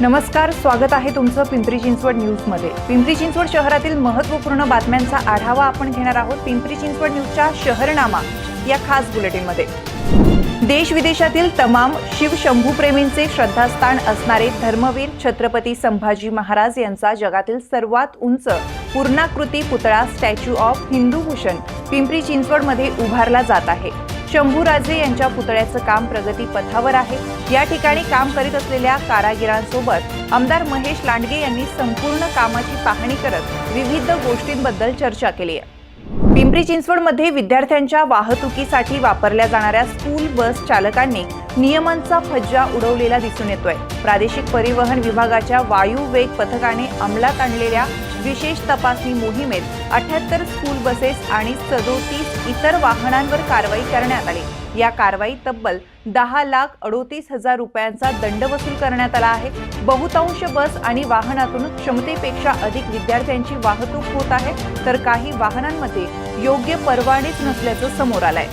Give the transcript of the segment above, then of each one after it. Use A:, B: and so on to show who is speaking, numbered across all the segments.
A: नमस्कार स्वागत आहे तुमचं पिंपरी चिंचवड न्यूजमध्ये. पिंपरी चिंचवड शहरातील महत्त्वपूर्ण बातम्यांचा आढावा आपण घेणार आहोत पिंपरी चिंचवड न्यूजच्या शहरनामा या खास बुलेटिनमध्ये. देश विदेशातील तमाम शिवशंभूप्रेमींचे श्रद्धास्थान असणारे धर्मवीर छत्रपती संभाजी महाराज यांचा जगातील सर्वात उंच पूर्णाकृती पुतळा स्टॅच्यू ऑफ हिंदू भूषण पिंपरी चिंचवडमध्ये उभारला जात आहे. शंभूराजे यांच्या पुतळ्याचं काम प्रगती पथावर आहे. या ठिकाणी काम करीत असलेल्या कारागिरांसोबत आमदार महेश लांडगे यांनी संपूर्ण कामाची पाहणी करत विविध गोष्टींबद्दल चर्चा केली आहे. पिंपरी चिंचवडमध्ये विद्यार्थ्यांच्या वाहतुकीसाठी वापरल्या जाणाऱ्या स्कूल बस चालकांनी नियमांचा फज्जा उडवलेला दिसून येतोय. प्रादेशिक परिवहन विभागाच्या वायू वेग पथकाने अंमलात आणलेल्या विशेष तपासणी मोहिमेत अठ्याहत्तर स्कूल बसेस आणि सदोतीस इतर वाहनांवर कारवाई करण्यात आली. या कारवाईत तब्बल दहा लाख अडोतीस हजार रुपयांचा दंड वसूल करण्यात आला आहे. बहुतांश बस आणि वाहनातून क्षमतेपेक्षा अधिक विद्यार्थ्यांची वाहतूक होत आहे तर काही वाहनांमध्ये योग्य परवानेच नसल्याचं समोर आलंय.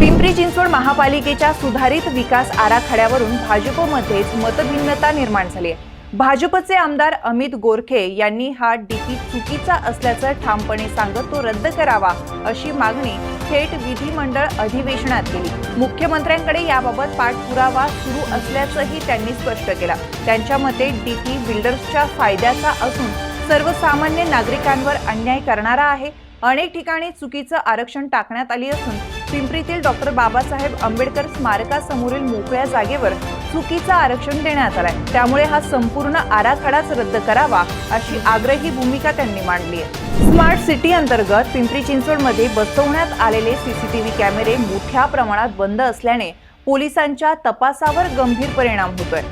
A: पिंपरी चिंचवड महापालिकेच्या सुधारित विकास आराखड्यावरून भाजपमध्येच मतभिन्नता निर्माण झाली आहे. भाजपचे आमदार अमित गोरखे यांनी हा डीपी चुकीचा असल्याचं ठामपणे सांगत तो रद्द करावा अशी मागणी थेट विधिमंडळ अधिवेशनात केली. मुख्यमंत्र्यांकडे याबाबत पाठपुरावा सुरू असल्याचंही त्यांनी स्पष्ट केलं. त्यांच्या मते डीपी बिल्डर्सच्या फायद्याचा असून सर्वसामान्य नागरिकांवर अन्याय करणारा आहे. अनेक ठिकाणी चुकीचं आरक्षण टाकण्यात आली असून पिंपरीतील डॉक्टर बाबासाहेब आंबेडकर स्मारकासमोरील मोकळ्या जागेवर चुकीचं आरक्षण देण्यात आलाय. त्यामुळे हा संपूर्ण आराखडाच रद्द करावा अशी आग्रही भूमिका त्यांनी मांडली आहे. स्मार्ट सिटी अंतर्गत पिंपरी चिंचवडमध्ये बसवण्यात आलेले सीसीटीव्ही कॅमेरे मोठ्या प्रमाणात बंद असल्याने पोलिसांच्या तपासावर गंभीर परिणाम होतोय.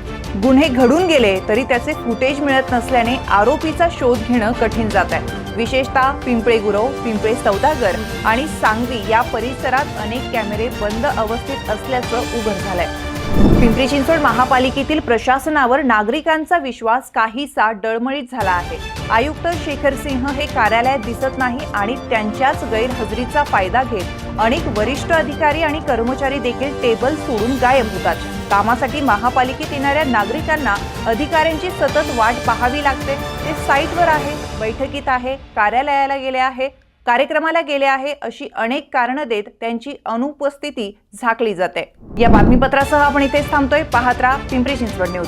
A: गुन्हे घडून गेले तरी त्याचे फुटेज मिळत नसल्याने आरोपीचा शोध घेणं कठीण जात आहे. विशेषतः पिंपळे गुरव पिंपळे सौदागर आणि सांगवी या परिसरात अनेक कॅमेरे बंद अवस्थेत असल्याचं उघड झालंय. पिंपरी चिंचवड महापालिकेतील प्रशासनावर नागरिकांचा विश्वास काहीसा डळमळीत झाला आहे. आयुक्त शेखर सिंह हे कार्यालयात दिसत नाही आणि त्यांच्याच गैरहजेरीचा फायदा घेत अनेक वरिष्ठ अधिकारी आणि कर्मचारी देखील टेबल सोडून गायब होतात. कामासाठी महापालिकेत येणाऱ्या नागरिकांना अधिकाऱ्यांची सतत वाट पाहावी लागते. ते साईटवर आहे बैठकीत आहे कार्यालयाला गेले आहे. कार्यक्रमाला गेले आहे अशी अनेक कारणं देत त्यांची अनुपस्थिती झाकली जाते. या बातमीपत्रासह आपण इथेच थांबतोय. पाहत राहा पिंपरी चिंचवड न्यूज.